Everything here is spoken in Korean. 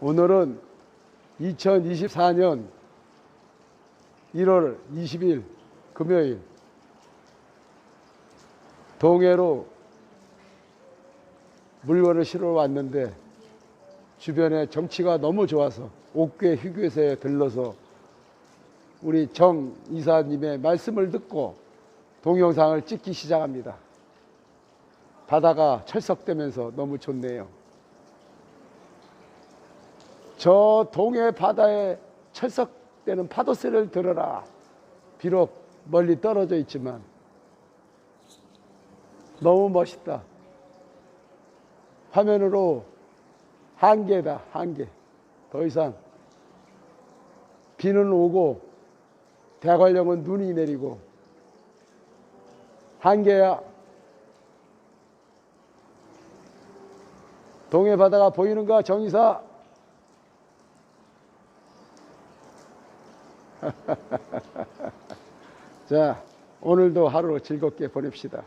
오늘은 2024년 1월 20일 금요일 동해로 물건을 실어 왔는데 주변에 정치가 너무 좋아서 옥괴 휴게소에 들러서 우리 정 이사님의 말씀을 듣고 동영상을 찍기 시작합니다. 바다가 철석되면서 너무 좋네요. 저 동해 바다에 철석되는 파도 소리를 들어라. 비록 멀리 떨어져 있지만 너무 멋있다. 화면으로 한계다, 한계. 더 이상 비는 오고 대관령은 눈이 내리고 한계야. 동해 바다가 보이는가, 정이사? 자, 오늘도 하루 즐겁게 보냅시다.